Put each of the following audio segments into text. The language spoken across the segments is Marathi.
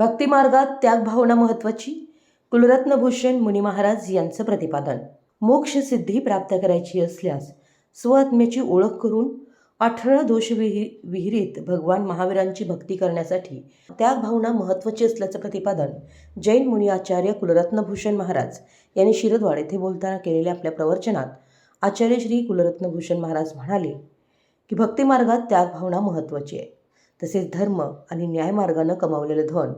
भक्तिमार्गात त्यागभावना महत्त्वाची कुलरत्नभूषण मुनी महाराज यांचं प्रतिपादन. मोक्ष सिद्धी प्राप्त करायची असल्यास स्वआत्म्याची ओळख करून अठरा दोष विहि विहिरीत भगवान महावीरांची भक्ती करण्यासाठी त्यागभावना महत्त्वाची असल्याचं प्रतिपादन जैन मुनी आचार्य कुलरत्नभूषण महाराज यांनी शिरदवाड येथे बोलताना केलेल्या आपल्या प्रवचनात आचार्य श्री कुलरत्नभूषण महाराज म्हणाले की भक्तिमार्गात त्यागभावना महत्त्वाची आहे. तसेच धर्म आणि न्यायमार्गानं कमावलेलं धन.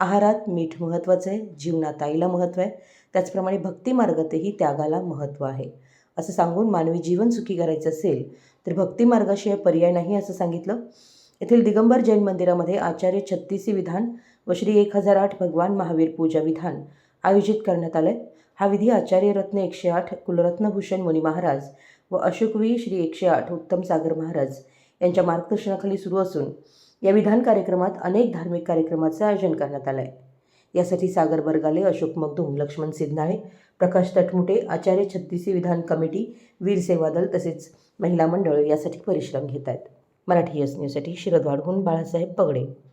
आहारात मीठ महत्त्वाचं आहे जीवनात आईला महत्त्व आहे. त्याचप्रमाणे भक्तिमार्गातही त्यागाला महत्त्व आहे. असं सांगून मानवी जीवन सुखी करायचं असेल तर भक्तिमार्गाशिवाय पर्याय नाही असं सांगितलं. येथील दिगंबर जैन मंदिरामध्ये आचार्य छत्तीसी विधान व श्री एक हजार आठ भगवान महावीर पूजा विधान आयोजित करण्यात आलं हा विधी आचार्य रत्न एकशे आठ कुलरत्नभूषण मुनी महाराज व अशोकवी श्री एकशे आठ उत्तम सागर महाराज यांच्या मार्गदर्शनाखाली सुरू असून या विधान कार्यक्रमात अनेक धार्मिक कार्यक्रमाचं आयोजन करण्यात आलं आहे यासाठी सागर बरगाले अशोक मगदूम लक्ष्मण सिद्धनाळे प्रकाश तटमुटे आचार्य छत्तीसी विधान कमिटी वीर सेवा दल तसेच महिला मंडळ यासाठी परिश्रम घेत आहेत. मराठी यस न्यूजसाठी शिरदवाडहून बाळासाहेब पगडे.